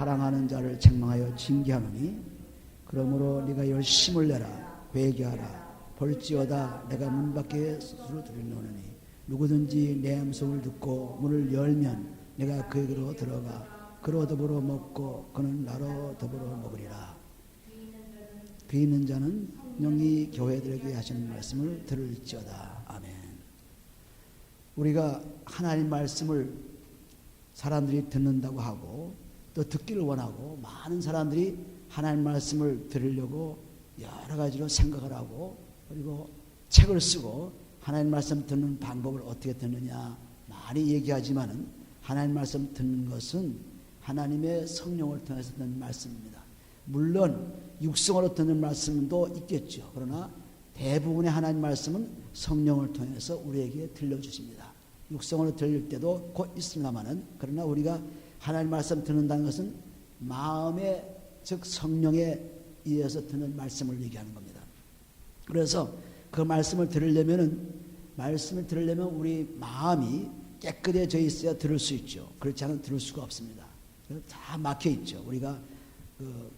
사랑하는 자를 책망하여 징계하노니 그러므로 네가 열심을 내라 회개하라. 볼지어다 내가 문 밖에 스스로 들여놓으니 누구든지 내 음성을 듣고 문을 열면 내가 그에게로 들어가 그로 더불어 먹고 그는 나로 더불어 먹으리라. 귀 있는 자는 영이 교회들에게 하시는 말씀을 들을지어다. 아멘. 우리가 하나님 말씀을 사람들이 듣는다고 하고 또 듣기를 원하고 많은 사람들이 하나님 말씀을 들으려고 여러 가지로 생각을 하고 그리고 책을 쓰고 하나님 말씀 듣는 방법을 어떻게 듣느냐 많이 얘기하지만은 하나님 말씀 듣는 것은 하나님의 성령을 통해서 듣는 말씀입니다. 물론 육성으로 듣는 말씀도 있겠죠. 그러나 대부분의 하나님 말씀은 성령을 통해서 우리에게 들려주십니다. 육성으로 들릴 때도 곧 있습니다만은 그러나 우리가 하나님 말씀 듣는다는 것은 마음의 즉 성령에 의해서 듣는 말씀을 얘기하는 겁니다. 그래서 그 말씀을 들으려면은 말씀을 들으려면 우리 마음이 깨끗해져 있어야 들을 수 있죠. 그렇지 않으면 들을 수가 없습니다. 다 막혀 있죠. 우리가 그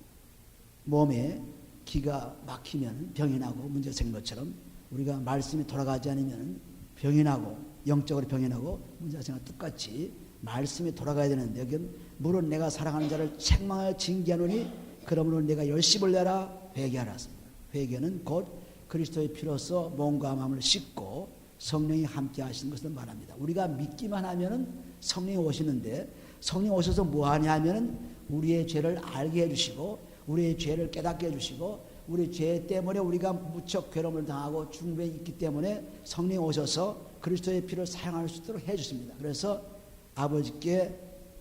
몸에 기가 막히면 병이 나고 문제 생긴 것처럼 우리가 말씀이 돌아가지 않으면 병이 나고 영적으로 병이 나고 문제가 생겨 똑같이 말씀이 돌아가야 되는데 여기는 물은 내가 사랑하는 자를 책망하여 징계하노니 그러므로 내가 열심을 내라 회개하라 회개는 곧 그리스도의 피로써 몸과 마음을 씻고 성령이 함께 하시는 것을 말합니다. 우리가 믿기만 하면은 성령이 오시는데 성령 오셔서 뭐 하냐 하면은 우리의 죄를 알게 해 주시고 우리의 죄를 깨닫게 해 주시고 우리 죄 때문에 우리가 무척 괴로움을 당하고 중병이 있기 때문에 성령이 오셔서 그리스도의 피를 사용할 수 있도록 해 주십니다. 그래서 아버지께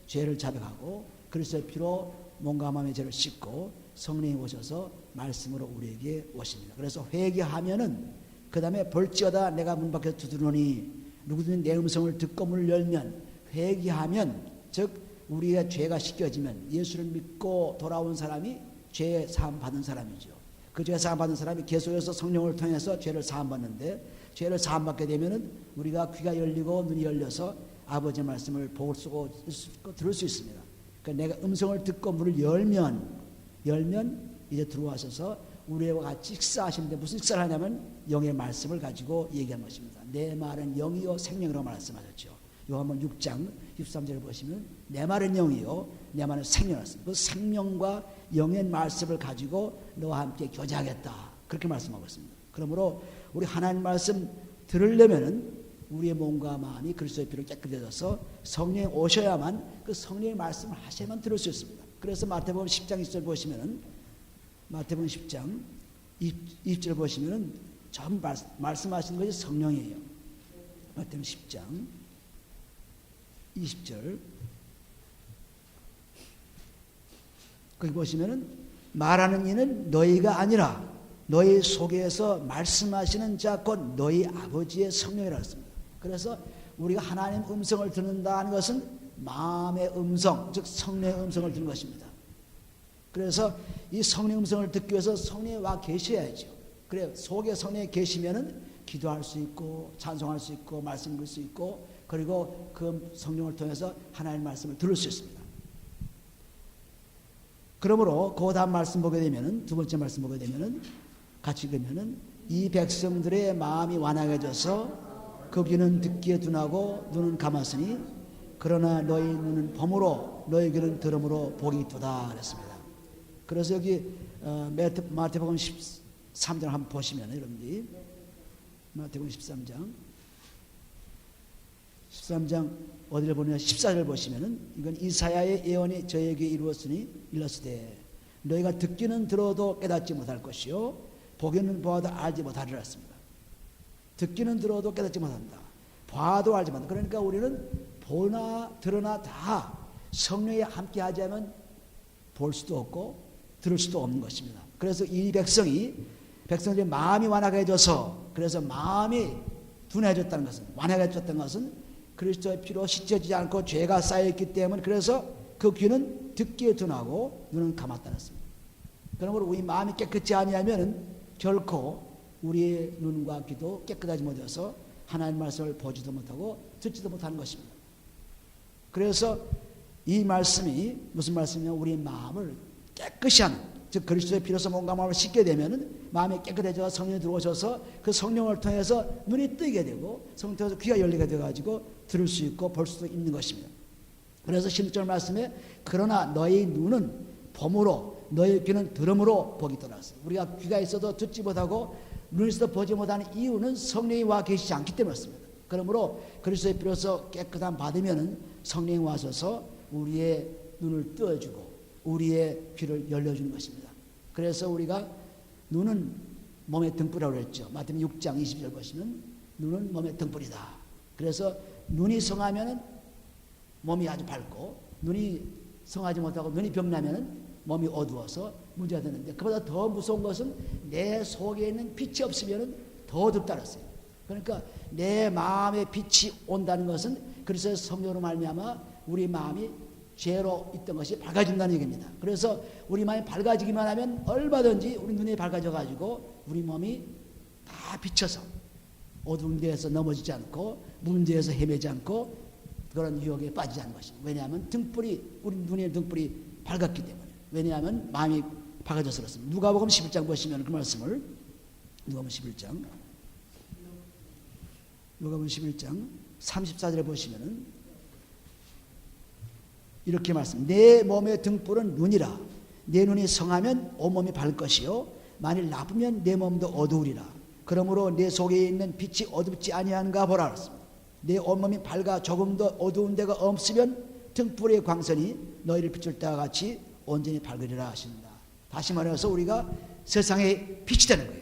죄를 자백하고 그리스도의 피로 몸과 마음의 죄를 씻고 성령이 오셔서 말씀으로 우리에게 오십니다. 그래서 회개하면은 그 다음에 볼지어다 내가 문 밖에서 두드러니 누구든지 내 음성을 듣고 문을 열면 회개하면 즉 우리의 죄가 씻겨지면 예수를 믿고 돌아온 사람이 죄 사함 받은 사람이죠. 그 죄 사함 받은 사람이 계속해서 성령을 통해서 죄를 사함 받는데 죄를 사함 받게 되면은 우리가 귀가 열리고 눈이 열려서 아버지의 말씀을 볼수 있고 들을 수 있습니다. 그러니까 내가 음성을 듣고 문을 열면 열면 이제 들어와셔서 우리와 같이 식사하시는데 무슨 식사를 하냐면 영의 말씀을 가지고 얘기한 것입니다. 내 말은 영이요 생명이라고 말씀하셨죠. 요한번 6장 13절을 보시면 내 말은 영이요 내 말은 생명이었습니다. 그 생명과 영의 말씀을 가지고 너와 함께 교제하겠다. 그렇게 말씀하고 있습니다. 그러므로 우리 하나님 말씀 들으려면은 우리의 몸과 마음이 그리스도의 피로 깨끗해져서 성령이 오셔야만 그 성령의 말씀을 하셔야만 들을 수 있습니다. 그래서 마태복음 10장 20절 보시면은 마태복음 10장 20절 보시면은 전 말씀하시는 것이 성령이에요. 마태복음 10장 20절 거기 보시면은 말하는 이는 너희가 아니라 너희 속에서 말씀하시는 자 곧 너희 아버지의 성령이라 했습니다. 그래서 우리가 하나님 음성을 듣는다는 것은 마음의 음성, 즉 성령의 음성을 듣는 것입니다. 그래서 이 성령 음성을 듣기 위해서 성령이 와 계셔야죠. 그래 속에 성령이 계시면은 기도할 수 있고 찬송할 수 있고 말씀 읽을 수 있고 그리고 그 성령을 통해서 하나님 말씀을 들을 수 있습니다. 그러므로 그 다음 말씀 보게 되면은 두 번째 말씀 보게 되면은 같이 읽으면은 이 백성들의 마음이 완악해져서 그 귀는 듣기에 둔하고 눈은 감았으니 그러나 너희 눈은 범으로 너희 귀는 들음으로 복이 두다 그랬습니다. 그래서 여기 어, 마태복음 13장 한번 보시면 여러분들이 마태복음 13장 13장 어디를 보느냐 14절 보시면은 이건 이사야의 예언이 저에게 이루었으니 일렀으되 너희가 듣기는 들어도 깨닫지 못할 것이요 보기는 보아도 알지 못하리라 했습니다. 듣기는 들어도 깨닫지 못한다. 봐도 알지 못한다. 그러니까 우리는 보나 들으나 다 성령이 함께 하지 않으면 볼 수도 없고 들을 수도 없는 것입니다. 그래서 이 백성이 백성들의 마음이 완악해져서 그래서 마음이 둔해졌다는 것은 완악해졌다는 것은 그리스도의 피로 씻겨지지 않고 죄가 쌓여있기 때문에 그래서 그 귀는 듣기에 둔하고 눈은 감았다는 것입니다. 그러므로 우리 마음이 깨끗지 아니하면 결코 우리의 눈과 귀도 깨끗하지 못해서 하나님 말씀을 보지도 못하고 듣지도 못하는 것입니다. 그래서 이 말씀이 무슨 말씀이냐? 우리 마음을 깨끗이 하는 즉 그리스도의 피로서 몸과 마음을 씻게 되면은 마음이 깨끗해져 성령이 들어오셔서 그 성령을 통해서 눈이 뜨게 되고 성령 통해서 귀가 열리게 돼 가지고 들을 수 있고 볼 수도 있는 것입니다. 그래서 16절 말씀에 그러나 너희 눈은 봄으로 너희 귀는 들음으로 보기 떠났어요. 우리가 귀가 있어도 듣지 못하고 있어도 보지 못하는 이유는 성령이 와 계시지 않기 때문이었습니다. 그러므로 그리스도의 피로서 깨끗함 받으면은 성령이 와셔서 우리의 눈을 뜨어주고 우리의 귀를 열려주는 것입니다. 그래서 우리가 눈은 몸의 등불이라고 그랬죠. 마태복음 6장 20절 보시면 눈은 몸의 등불이다. 그래서 눈이 성하면은 몸이 아주 밝고 눈이 성하지 못하고 눈이 병나면은 몸이 어두워서 문제가 되는데 그보다 더 무서운 것은 내 속에 있는 빛이 없으면은 더 어둡다 그랬어요. 그러니까 내 마음에 빛이 온다는 것은 그래서 성령으로 말미암아 우리 마음이 죄로 있던 것이 밝아진다는 얘기입니다. 그래서 우리 마음이 밝아지기만 하면 얼마든지 우리 눈이 밝아져 가지고 우리 몸이 다 비쳐서 어두운 데에서 넘어지지 않고 문제에서 헤매지 않고 그런 유혹에 빠지지 않는 것입니다. 왜냐하면 등불이 우리 눈의 등불이 밝았기 때문에 왜냐하면 마음이 밝아져서 그렇습니다. 누가복음 11장 보시면 그 말씀을 누가복음 11장 누가복음 11장 34절에 보시면은 이렇게 말씀. 내 몸의 등불은 눈이라. 내 눈이 성하면 온몸이 밝을 것이요. 만일 나쁘면 내 몸도 어두우리라. 그러므로 내 속에 있는 빛이 어둡지 아니한가 보라 그랬습니다. 내 온몸이 밝아 조금도 어두운 데가 없으면 등불의 광선이 너희를 비출 때와 같이 온전히 밝으리라 하신다. 다시 말해서 우리가 세상의 빛이 되는 거예요.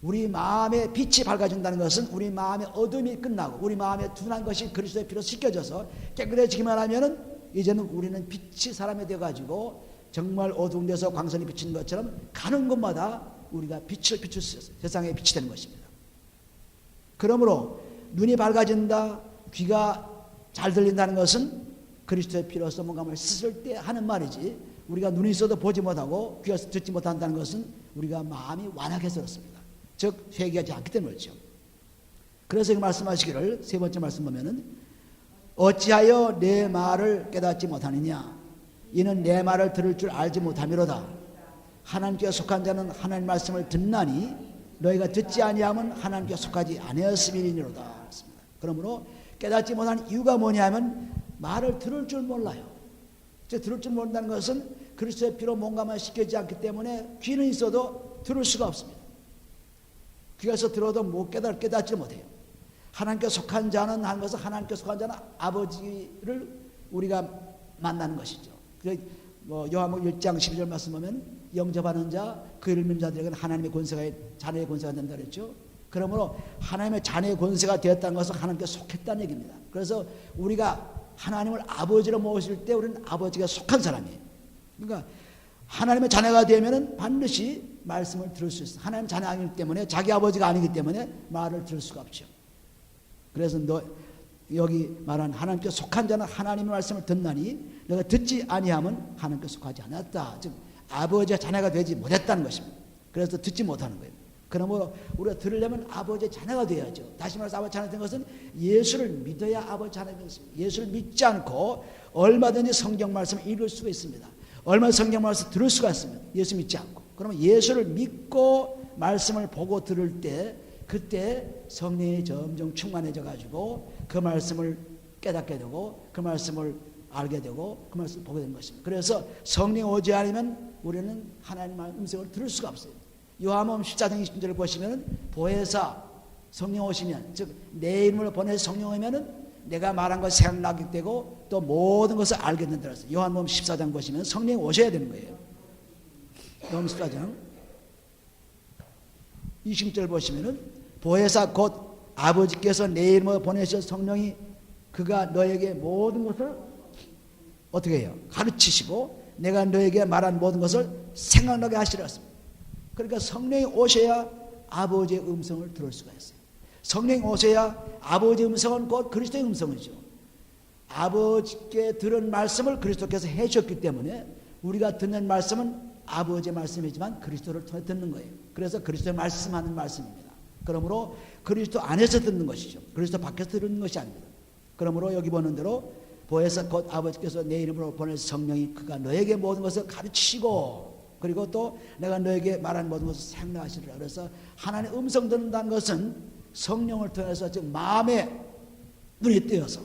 우리 마음의 빛이 밝아진다는 것은 우리 마음의 어둠이 끝나고 우리 마음의 둔한 것이 그리스도의 피로 씻겨져서 깨끗해지기만 하면은 이제는 우리는 빛이 사람이 되어가지고 정말 어두운 데서 광선이 비치는 것처럼 가는 곳마다 우리가 빛을 비출 수 있어요. 세상의 빛이 되는 것입니다. 그러므로 눈이 밝아진다, 귀가 잘 들린다는 것은 그리스도의 피로서 뭔가를 쓰실 때 하는 말이지 우리가 눈이 있어도 보지 못하고 귀가 듣지 못한다는 것은 우리가 마음이 완악해서 그렇습니다. 즉 회개하지 않기 때문이죠. 그래서 말씀하시기를 세 번째 말씀 보면은 어찌하여 내 말을 깨닫지 못하느냐 이는 내 말을 들을 줄 알지 못함이로다 하나님께 속한 자는 하나님 말씀을 듣나니 너희가 듣지 아니하면 하나님께 속하지 아니었음이니로다 그러므로 깨닫지 못하는 이유가 뭐냐면 말을 들을 줄 몰라요. 들을 줄 모른다는 것은 그리스도의 피로 뭔가만 시켜지 않기 때문에 귀는 있어도 들을 수가 없습니다. 귀에서 들어도 못 깨달, 깨닫지 못해요. 하나님께 속한 자는 한 것은 하나님께 속한 자는 아버지를 우리가 만나는 것이죠. 뭐 요한복 1장 12절 말씀 보면 영접하는 자, 그 이름 믿는 자들에게는 하나님의 권세가 자녀의 권세가 된다 그랬죠. 그러므로 하나님의 자녀의 권세가 되었다는 것은 하나님께 속했다는 얘기입니다. 그래서 우리가 하나님을 아버지로 모실 때 우리는 아버지가 속한 사람이에요. 그러니까 하나님의 자녀가 되면은 반드시 말씀을 들을 수 있어. 하나님 자녀 아니기 때문에 자기 아버지가 아니기 때문에 말을 들을 수가 없죠. 그래서 너 여기 말한 하나님께 속한 자는 하나님의 말씀을 듣나니 내가 듣지 아니하면 하나님께 속하지 않았다. 즉 아버지의 자녀가 되지 못했다는 것입니다. 그래서 듣지 못하는 거예요. 그러므로 우리가 들으려면 아버지의 자녀가 되어야죠. 다시 말해서 아버지 자녀 된 것은 예수를 믿어야 아버지 자녀가 되습니다 예수를 믿지 않고 얼마든지 성경 말씀을 읽을 수가 있습니다. 얼마나 성경 말씀을 들을 수가 있습니다. 예수 믿지 않고. 그러면 예수를 믿고 말씀을 보고 들을 때 그때 성령이 점점 충만해져 가지고 그 말씀을 깨닫게 되고 그 말씀을 알게 되고 그 말씀을 보게 되는 것입니다. 그래서 성령 오지 않으면 우리는 하나님의 음성을 들을 수가 없어요. 요한복음 14장 20절을 보시면 보혜사 성령 오시면 즉 내 이름을 보내서 성령 오면은 내가 말한 것 생각나게 되고 또 모든 것을 알게 된다 그랬어요. 요한복음 14장 보시면 성령이 오셔야 되는 거예요. 요한복음 14장 20절 보시면은 보혜사 곧 아버지께서 내 이름을 보내셔 성령이 그가 너에게 모든 것을 어떻게 해요? 가르치시고 내가 너에게 말한 모든 것을 생각나게 하시라 했습니다. 그러니까 성령이 오셔야 아버지의 음성을 들을 수가 있어요. 성령이 오셔야 아버지의 음성은 곧 그리스도의 음성이죠. 아버지께 들은 말씀을 그리스도께서 해주셨기 때문에 우리가 듣는 말씀은 아버지의 말씀이지만 그리스도를 통해 듣는 거예요. 그래서 그리스도의 말씀하는 말씀입니다. 그러므로 그리스도 안에서 듣는 것이죠. 그리스도 밖에서 듣는 것이 아닙니다. 그러므로 여기 보는 대로 보혜사 곧 아버지께서 내 이름으로 보낼 성령이 그가 너에게 모든 것을 가르치시고 그리고 또 내가 너에게 말한 모든 것을 생각하시리라 그래서 하나님의 음성 듣는다는 것은 성령을 통해서 즉 마음의 눈이 뜨여서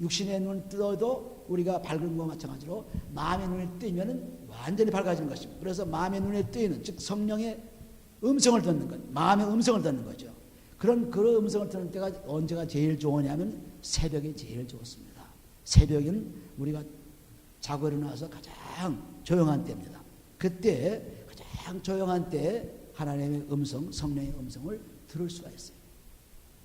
육신의 눈 뜨어도 우리가 밝은 것과 마찬가지로 마음의 눈이 뜨면은 완전히 밝아지는 것입니다. 그래서 마음의 눈에 뜨이는 즉 성령의 음성을 듣는 것, 마음의 음성을 듣는 거죠. 그런 그런 음성을 듣는 때가 언제가 제일 좋으냐면 새벽이 제일 좋습니다. 새벽은 우리가 자고 일어나서 가장 조용한 때입니다. 그때 가장 조용한 때 하나님의 음성, 성령의 음성을 들을 수가 있어요.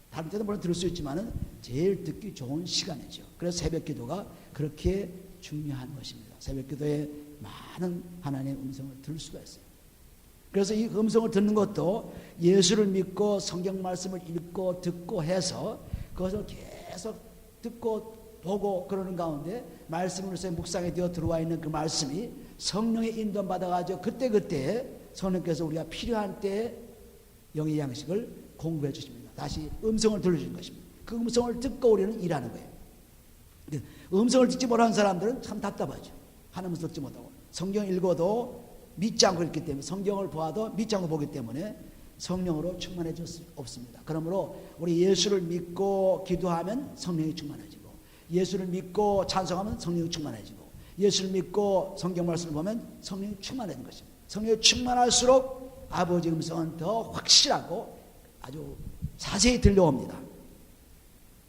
다른 때도 물론 들을 수 있지만은 제일 듣기 좋은 시간이죠. 그래서 새벽 기도가 그렇게 중요한 것입니다. 새벽 기도에 많은 하나님의 음성을 들을 수가 있어요. 그래서 이 음성을 듣는 것도 예수를 믿고 성경 말씀을 읽고 듣고 해서 그것을 계속 듣고 보고 그러는 가운데 말씀으로서 묵상에 되어 들어와 있는 그 말씀이 성령의 인도 받아가지고 그때그때 성령께서 우리가 필요한 때에 영의 양식을 공부해 주십니다. 다시 음성을 들려주는 것입니다. 그 음성을 듣고 우리는 일하는 거예요. 음성을 듣지 못하는 사람들은 참 답답하죠. 하나님 듣지 못하고 성경 읽어도 믿지 않고 있기 때문에 성경을 보아도 믿지 않고 보기 때문에 성령으로 충만해 줄수 없습니다. 그러므로 우리 예수를 믿고 기도하면 성령이 충만해지고 예수를 믿고 찬송하면 성령이 충만해지고 예수를 믿고 성경 말씀을 보면 성령이 충만해진 것입니다. 성령이 충만할수록 아버지 음성은 더 확실하고 아주 자세히 들려옵니다.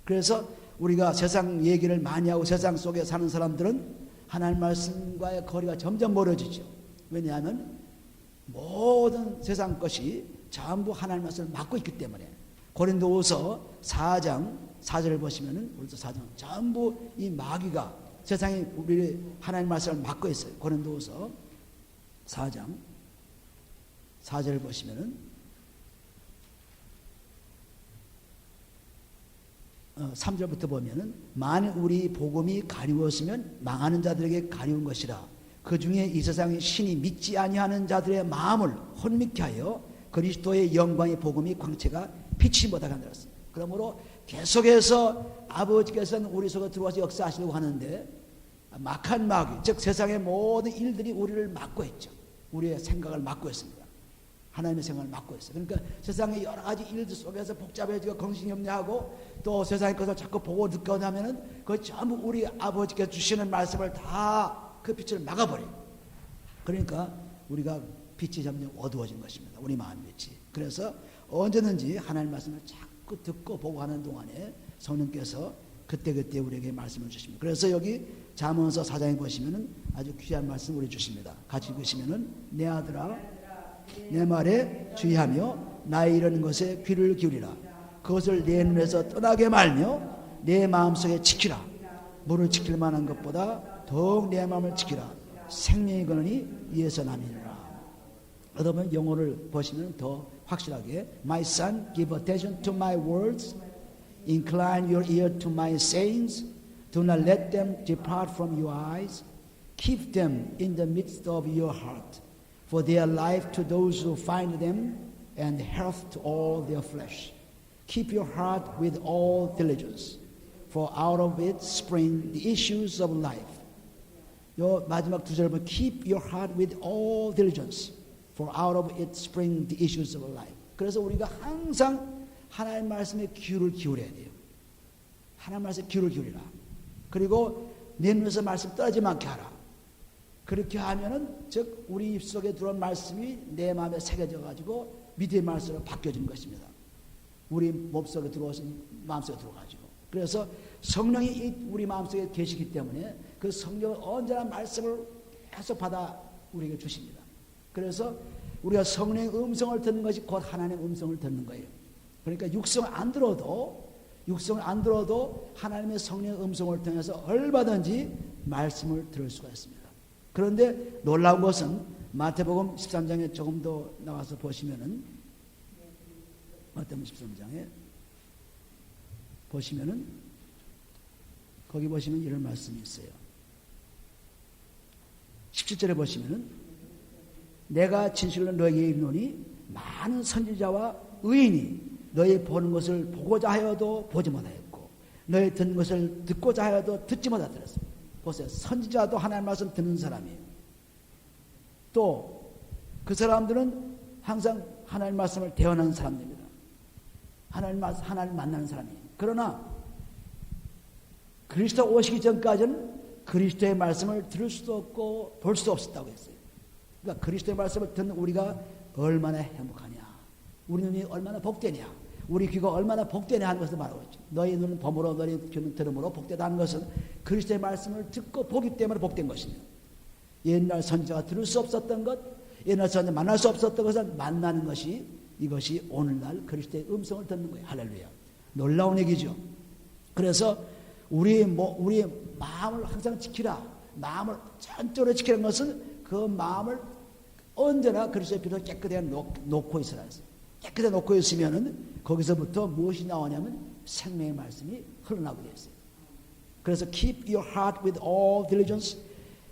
그래서 우리가 세상 얘기를 많이 하고 세상 속에 사는 사람들은 하나님 말씀과의 거리가 점점 멀어지죠. 왜냐하면 모든 세상 것이 전부 하나님 말씀을 막고 있기 때문에 고린도후서 4장 4절을 보시면은 우리도 4장 전부 이 마귀가 세상에 우리 하나님 말씀을 막고 있어요. 고린도후서 4장. 4절을 보시면은 어, 3절부터 보면은 만일 우리 복음이 가리웠으면 망하는 자들에게 가리운 것이라. 그 중에 이 세상의 신이 믿지 아니하는 자들의 마음을 혼미케 하여 그리스도의 영광의 복음이 광채가 빛이 못하게 한다습니다. 그러므로 계속해서 아버지께서는 우리 속에 들어와서 역사하시려고 하는데 막한 마귀 즉 세상의 모든 일들이 우리를 막고 있죠. 우리의 생각을 막고 있습니다. 하나님의 생각을 막고 있어요. 그러니까 세상의 여러 가지 일들 속에서 복잡해지고 정신염려하고 또 세상의 것을 자꾸 보고 듣고 나면은 그 전부 우리 아버지께서 주시는 말씀을 다 그 빛을 막아버려요. 그러니까 우리가 빛이 점점 어두워진 것입니다. 우리 마음 빛이. 그래서 언제든지 하나님 말씀을 자꾸 듣고 보고 하는 동안에 성령께서 그때그때 우리에게 말씀을 주십니다. 그래서 여기 잠언서 사장에 보시면은 아주 귀한 말씀 우리 주십니다. 같이 읽으시면은 내 아들아 내 말에 주의하며 나의 이르는 것에 귀를 기울이라. 그것을 내 눈에서 떠나게 말며 내 마음속에 지키라. 물을 지킬 만한 것보다 더욱 내 마음을 지키라. 생명이 거느니 이에서 남이니라. 여러분 영어를 보시면 더 확실하게 My son, give attention to my words. Incline your ear to my sayings. Do not let them depart from your eyes. Keep them in the midst of your heart. For they are life to those who find them and health to all their flesh. Keep your heart with all diligence. For out of it spring the issues of life. 요 마지막 두 절을 보면 keep your heart with all diligence for out of it spring the issues of life. 그래서 우리가 항상 하나님 말씀에 귀를 기울여야 돼요. 하나님 말씀에 귀를 기울이라. 그리고 내 눈에서 말씀 떨어지지 않게 하라. 그렇게 하면은 즉 우리 입속에 들어온 말씀이 내 마음에 새겨져 가지고 믿음의 말씀으로 바뀌어지는 것입니다. 우리 몸속에 들어오신 마음속에 들어가지고 그래서 성령이 우리 마음속에 계시기 때문에 그 성령은 언제나 말씀을 계속 받아 우리에게 주십니다. 그래서 우리가 성령의 음성을 듣는 것이 곧 하나님의 음성을 듣는 거예요. 그러니까 육성을 안 들어도 육성을 안 들어도 하나님의 성령의 음성을 통해서 얼마든지 말씀을 들을 수가 있습니다. 그런데 놀라운 것은 마태복음 13장에 조금 더 나와서 보시면은 마태복음 13장에 보시면은 거기 보시면 이런 말씀이 있어요. 17절에 보시면은 내가 진실로 너에게 이르노니 많은 선지자와 의인이 너희 보는 것을 보고자 하여도 보지 못하였고 너희 듣는 것을 듣고자 하여도 듣지 못하더랬어요. 보세요. 선지자도 하나님 말씀 듣는 사람이에요. 또 그 사람들은 항상 하나님 말씀을 대언하는 사람들입니다. 하나님 말씀, 하나님 만나는 사람이에요. 그러나 그리스도 오시기 전까지는 그리스도의 말씀을 들을 수도 없고 볼 수도 없었다고 했어요. 그러니까 그리스도의 말씀을 듣는 우리가 얼마나 행복하냐. 우리 눈이 얼마나 복되냐. 우리 귀가 얼마나 복되냐 하는 것을 말하고 있죠. 너희 눈은 범으로 너희 귀는 들음으로 복되다 하는 것은 그리스도의 말씀을 듣고 보기 때문에 복된 것입니다. 옛날 선지자가 들을 수 없었던 것, 옛날 선지자 만날 수 없었던 것을 만나는 것이 이것이 오늘날 그리스도의 음성을 듣는 거예요. 할렐루야. 놀라운 얘기죠. 그래서 우리 뭐 우리 마음을 항상 지키라. 마음을 전적으로 지키는 것은 그 마음을 언제나 그리스도의 피로 깨끗하게 놓, 놓고 있으라 했어요. 깨끗하게 놓고 있으면은 거기서부터 무엇이 나오냐면 생명의 말씀이 흘러나오게 되어 있어요. 그래서 keep your heart with all diligence,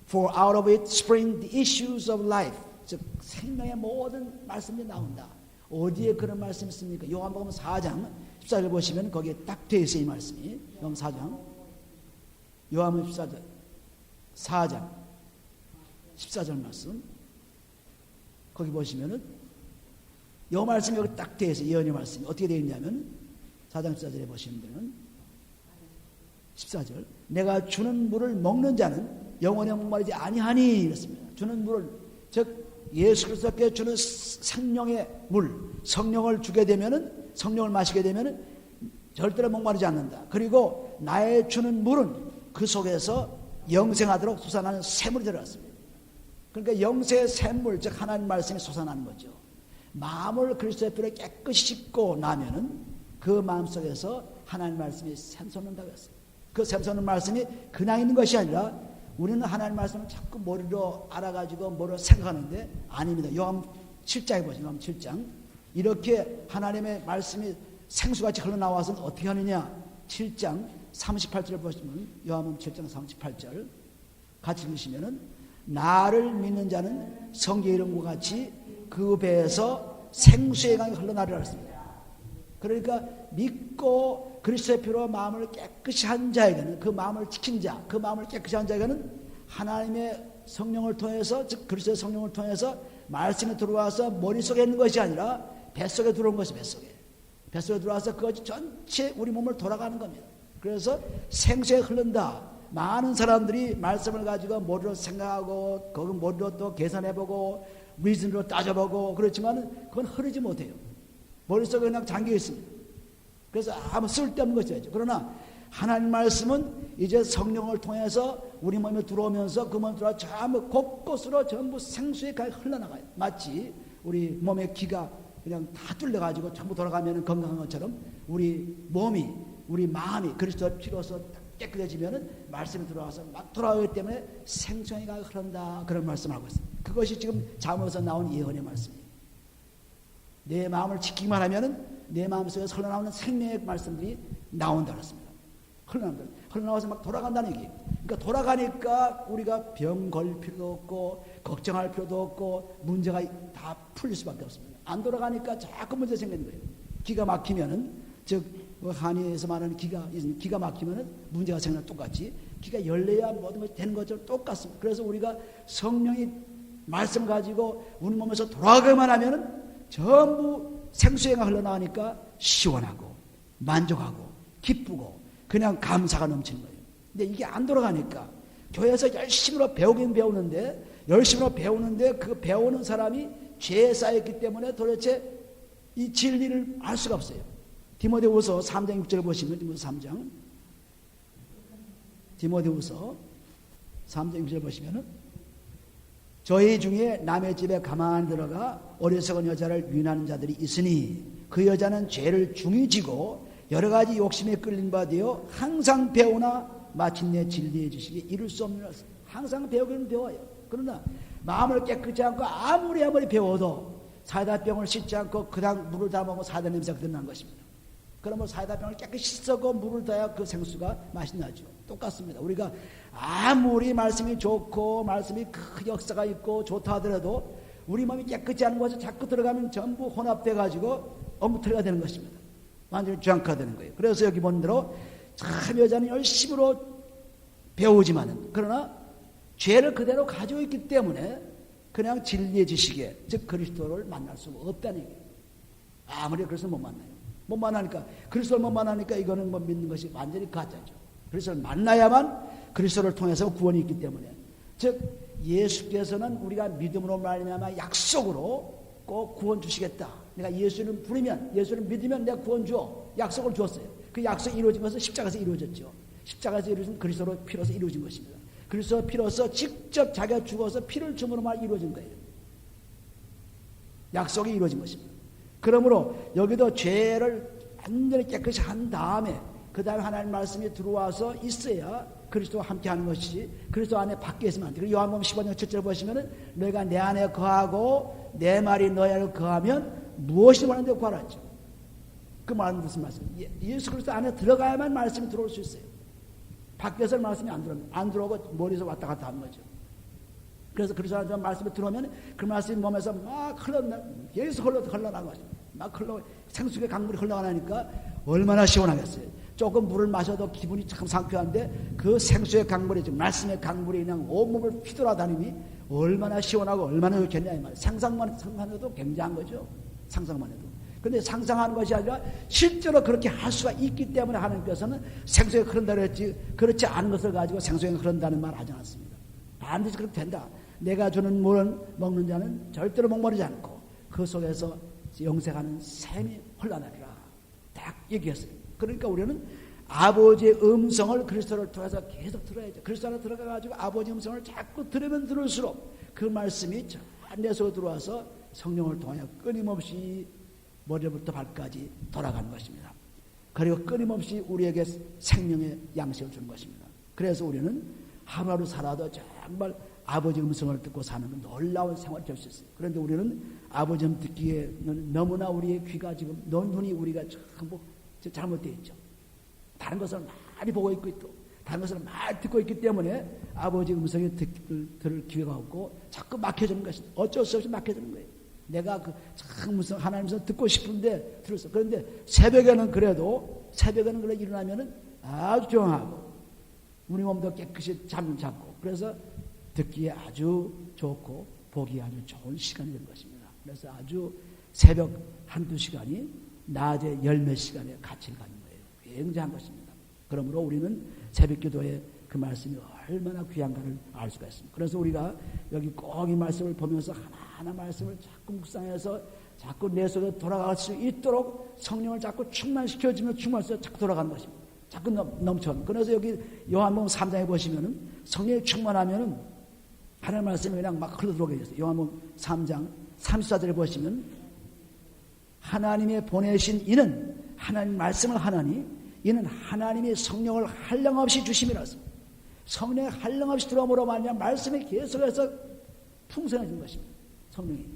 for out of it spring the issues of life. 즉 생명의 모든 말씀이 나온다. 어디에 그런 말씀이 있습니까? 요한복음 4장 14절 보시면 거기에 딱 되어 있어요 이 말씀이. 요한 4장. 요한복음 14절 4장 14절 말씀. 거기 보시면은 요 말씀이 여기 딱 있어요. 예언의 말씀이 어떻게 되어 있냐면 4장 14절에 보시면 되는 14절 내가 주는 물을 먹는 자는 영원히 목마르지 아니하니 이랬습니다. 주는 물을 즉 예수 그리스도께 주는 생명의 물 성령을 주게 되면은 성령을 마시게 되면은 절대로 목마르지 않는다. 그리고 나의 주는 물은 그 속에서 영생하도록 솟아나는 샘물이 들어갔습니다. 그러니까 영생의 샘물 즉 하나님 말씀이 솟아나는 거죠. 마음을 그리스도의 피로 깨끗이 씻고 나면은 그 마음 속에서 하나님 말씀이 샘솟는다고 했어요. 그 샘솟는 말씀이 그냥 있는 것이 아니라 우리는 하나님 말씀을 자꾸 머리로 알아가지고 머리로 생각하는데 아닙니다. 요한 7장에 보시면 요한 7장 이렇게 하나님의 말씀이 생수같이 흘러나와서는 어떻게 하느냐 7장 38절을 보시면 요한복음 7장 38절 같이 읽으시면은 나를 믿는 자는 성경 이름과 같이 그 배에서 생수의 강이 흘러나리라 했습니다. 그러니까 믿고 그리스도의 피로 마음을 깨끗이 한 자에게는 그 마음을 지킨 자, 그 마음을 깨끗이 한 자에게는 하나님의 성령을 통해서 즉 그리스도의 성령을 통해서 말씀이 들어와서 머릿속에 있는 것이 아니라 뱃속에 들어온 것이 뱃속에. 뱃속에 들어와서 그것이 전체 우리 몸을 돌아가는 겁니다. 그래서 생수에 흐른다. 많은 사람들이 말씀을 가지고 머리로 생각하고 거기 머리로 또 계산해보고 리즌으로 따져보고 그렇지만 그건 흐르지 못해요. 머릿속에 그냥 잠겨 있습니다. 그래서 아무 쓸데없는 것이죠. 그러나 하나님 말씀은 이제 성령을 통해서 우리 몸에 들어오면서 그 몸에 들어와 전부 곳곳으로 전부 생수의 가에 흘러나가요. 마치 우리 몸의 기가 그냥 다 뚫려가지고 전부 돌아가면 건강한 것처럼 우리 몸이 우리 마음이 그리스도 피로서 깨끗해지면은 말씀이 들어와서 막 돌아오기 때문에 생수의 가에 흐른다 그런 말씀을 하고 있습니다. 그것이 지금 잠에서 나온 예언의 말씀이에요. 내 마음을 지키기만 하면은 내 마음속에 흘러나오는 생명의 말씀들이 나온다 그랬습니다. 흘러나온다. 흘러나와서 막 돌아간다는 얘기예요. 그러니까 돌아가니까 우리가 병 걸 필요도 없고 걱정할 필요도 없고 문제가 다 풀릴 수밖에 없습니다. 안 돌아가니까 자꾸 문제 생기는 거예요. 기가 막히면은 즉 한의에서 말하는 기가 기가 막히면은 문제가 생기는 똑같이 기가 열려야 모든 것이 되는 것처럼 똑같습니다. 그래서 우리가 성령이 말씀 가지고 우리 몸에서 돌아가기만 하면은 전부 생수해가 흘러나오니까 시원하고 만족하고 기쁘고 그냥 감사가 넘치는 거예요. 근데 이게 안 돌아가니까 교회에서 열심히로 배우긴 배우는데 열심히로 배우는데 그 배우는 사람이 죄에 쌓였기 때문에 도대체 이 진리를 알 수가 없어요. 디모데후서 3장 6절 보시면 디모데 3장 디모데후서 3장 6절 보시면은 저희 중에 남의 집에 가만히 들어가 어리석은 여자를 유인하는 자들이 있으니 그 여자는 죄를 중히 지고 여러 가지 욕심에 끌린 바 되어 항상 배우나 마침내 진리의 지식이 이룰 수 없는 항상 배우기는 배워요. 그러나 마음을 깨끗이 않고 아무리 아무리 배워도 사다병을 씻지 않고 그냥 물을 담아먹고 사다 냄새가 드러난 것입니다. 그러면 사다병을 깨끗이 씻고 물을 더야 그 생수가 맛이 나죠. 똑같습니다. 우리가 아무리 말씀이 좋고 말씀이 큰 역사가 있고 좋다 하더라도 우리 몸이 깨끗지 않은 곳에 자꾸 들어가면 전부 혼합돼 가지고 엉터리가 되는 것입니다. 완전히 주앙화되는 거예요. 그래서 여기 본 대로 참 여자는 열심으로 배우지만은 그러나 죄를 그대로 가지고 있기 때문에 그냥 진리의 지식에 즉 그리스도를 만날 수가 없다는 얘기예요. 아무리 그리스도를 못 만나요. 못 만나니까 그리스도를 못 만나니까 이거는 뭐 믿는 것이 완전히 가짜죠. 그리스도를 만나야만 그리스도를 통해서 구원이 있기 때문에 즉 예수께서는 우리가 믿음으로 말미암아 약속으로 꼭 구원 주시겠다. 내가 예수를 부르면 예수를 믿으면 내가 구원 줘. 약속을 주었어요. 그 약속이 이루어진 것은 십자가에서 이루어졌죠. 십자가에서 이루어진 그리스도로 피로서 이루어진 것입니다. 그리스도 피로서 직접 자기가 죽어서 피를 줌으로만 이루어진 거예요. 약속이 이루어진 것입니다. 그러므로 여기도 죄를 완전히 깨끗이 한 다음에 그 다음에 하나님 말씀이 들어와서 있어야 그리스도와 함께 하는 것이지 그리스도 안에 밖에 있으면 안 돼. 요한복음 15장 7절 보시면은 너희가 내 안에 거하고 내 말이 너희 안에 거하면 무엇이 원하는데 구하라죠. 그 말은 무슨 말씀이에요? 예- 예수 그리스도 안에 들어가야만 말씀이 들어올 수 있어요. 밖에서 말씀이 안 들어오면 안 들어오고 머리에서 왔다 갔다 하는 거죠. 그래서 그리스도 안에 말씀이 들어오면 그 말씀이 몸에서 막 흘러나 계속 흘러 흘러나는 거죠. 막 흘러 생수의 강물이 흘러나니까 얼마나 시원하겠어요. 조금 물을 마셔도 기분이 참 상쾌한데 그 생수의 강물이 지금 말씀의 강물이 그냥 온몸을 휘돌아다니니 얼마나 시원하고 얼마나 좋겠냐 이 말. 상상만 상상만 해도 굉장한 거죠. 상상만 해도. 근데 상상하는 것이 아니라 실제로 그렇게 할 수가 있기 때문에 하나님께서는 생수가 흐른다고 했지 그렇지 않은 것을 가지고 생수가 흐른다는 말 하지 않습니다. 반드시 그렇게 된다. 내가 주는 물은 먹는 자는 절대로 목마르지 않고 그 속에서 영생하는 샘이 흘러나리라. 딱 얘기했어요. 그러니까 우리는 아버지의 음성을 그리스도를 통해서 계속 들어야죠. 그리스도 안에 들어가가지고 아버지 음성을 자꾸 들으면 들을수록 그 말씀이 내 속에 들어와서 성령을 통하여 끊임없이 머리부터 발까지 돌아가는 것입니다. 그리고 끊임없이 우리에게 생명의 양식을 주는 것입니다. 그래서 우리는 하루하루 살아도 정말 아버지 음성을 듣고 사는 놀라운 생활을 될수 있어요. 그런데 우리는 아버지 음 듣기에는 너무나 우리의 귀가 지금 눈이 우리가 전부 잘못되어 있죠. 다른 것을 많이 보고 있고 또 다른 것을 많이 듣고 있기 때문에 아버지 음성에 듣, 들을 기회가 없고 자꾸 막혀지는 것이 어쩔 수 없이 막혀지는 거예요. 내가 그참 무슨 하나님께서 듣고 싶은데 들었어. 그런데 새벽에는 그래도 새벽에는 그래 일어나면은 아주 조용하고 우리 몸도 깨끗이 잠 잡고 그래서 듣기에 아주 좋고 보기에 아주 좋은 시간이 된 것입니다. 그래서 아주 새벽 한두 시간이 낮에 열 몇 시간의 가치를 갖는 거예요. 굉장한 것입니다. 그러므로 우리는 새벽 기도에 그 말씀이 얼마나 귀한가를 알 수가 있습니다. 그래서 우리가 여기 꼭 이 말씀을 보면서 하나하나 말씀을 자꾸 묵상해서 자꾸 내 속에 돌아갈 수 있도록 성령을 자꾸 충만시켜주면 충만해서 자꾸 돌아가는 것입니다. 자꾸 넘, 넘쳐. 그래서 여기 요한복음 3장에 보시면은 성령이 충만하면은 하나님 말씀이 그냥 막 흘러들어오게 됐어요. 요한복음 3장 34절에 보시면 하나님의 보내신 이는 하나님 말씀을 하나니 이는 하나님의 성령을 한량없이 주심이라서 성령의 한량없이 들어옴으로 말미암아 말씀이 계속해서 풍성해진 것입니다. 성령이.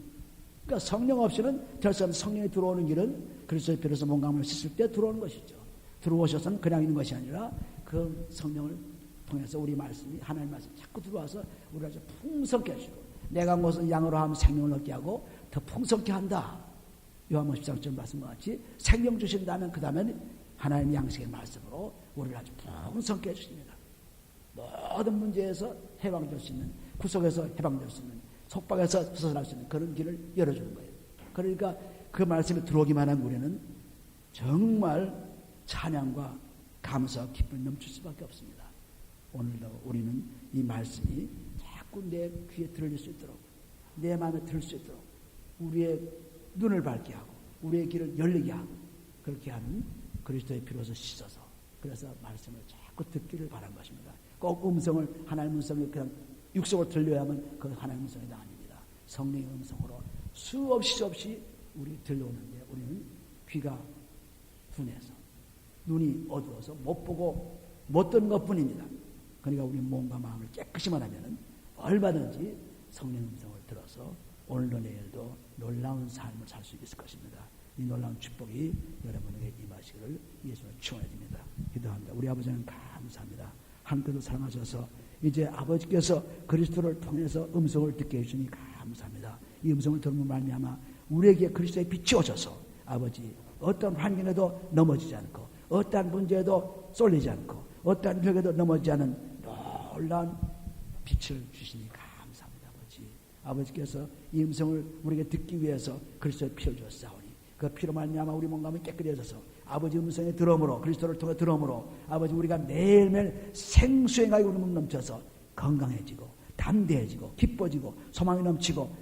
그러니까 성령 없이는 될 수 없는 성령이 들어오는 길은 그리스도의 피로서 몸감을 씻을 때 들어오는 것이죠. 들어오셔서는 그냥 있는 것이 아니라 그 성령을 통해서 우리 말씀이 하나님 말씀이 자꾸 들어와서 우리를 아주 풍성케 하시고 내가 무엇을 양으로 하면 생명을 얻게 하고 더 풍성케 한다. 요한복음 13절 말씀과 같이 생명 주신다면 그 다음에 하나님 양식의 말씀으로 우리를 아주 풍성케 해주십니다. 모든 문제에서 해방될 수 있는 구속에서 해방될 수 있는 속박에서 벗어날 수 있는 그런 길을 열어주는 거예요. 그러니까 그 말씀이 들어오기만 한 우리는 정말 찬양과 감사와 기쁨이 넘칠 수밖에 없습니다. 오늘도 우리는 이 말씀이 자꾸 내 귀에 들릴 수 있도록 내 마음에 들 수 있도록 우리의 눈을 밝게 하고 우리의 길을 열리게 하고 그렇게 하는 그리스도의 피로서 씻어서 그래서 말씀을 자꾸 듣기를 바란 것입니다. 꼭 음성을 하나님 음성을 그냥 육성으로 들려야만 그 하나님 음성이 아닙니다. 성령의 음성으로 수없이 수없이 우리 들려오는데 우리는 귀가 둔해서 눈이 어두워서 못 보고 못 듣는 것뿐입니다. 그러니까 우리 몸과 마음을 깨끗이만 하면은 얼마든지 성령 음성을 들어서 오늘도 내일도 놀라운 삶을 살 수 있을 것입니다. 이 놀라운 축복이 여러분에게 임하시기를 예수를 축원해줍니다. 기도합니다. 우리 아버지는 감사합니다. 하나님께서 사랑하셔서 이제 아버지께서 그리스도를 통해서 음성을 듣게 해주니 감사합니다. 이 음성을 들으면 말미암아 우리에게 그리스도의 빛이 오셔서 아버지 어떤 환경에도 넘어지지 않고 어떠한 문제에도 쏠리지 않고 어떠한 벽에도 넘어지지 않은 놀라운 빛을 주시니 감사합니다 아버지 아버지께서 이 음성을 우리에게 듣기 위해서 그리스도의 피를 주었사오니 그 피로 말미암아 우리 몸감이 깨끗해져서 아버지 음성에 들어오므로 그리스도를 통해 들어오므로 아버지 우리가 매일매일 우리 몸 넘쳐서 건강해지고 담대해지고 기뻐지고 소망이 넘치고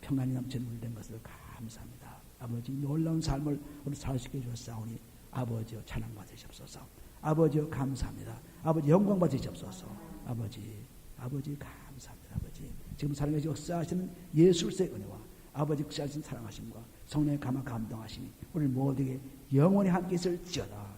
평안이 넘치는 우리 된 것을 감사합니다. 아버지 놀라운 삶을 우리 살 수 있게 해주셨사오니 아버지여 찬양 받으시옵소서. 아버지여 감사합니다. 아버지 영광 받으시옵소서. 아버지 아버지 감사합니다. 아버지 지금 사랑의 역사하시는 예술의 은혜와 아버지 역사하신 사랑하심과 성령의 감화 감동하심이 우리 모두에게 영원히 함께 있을지어다.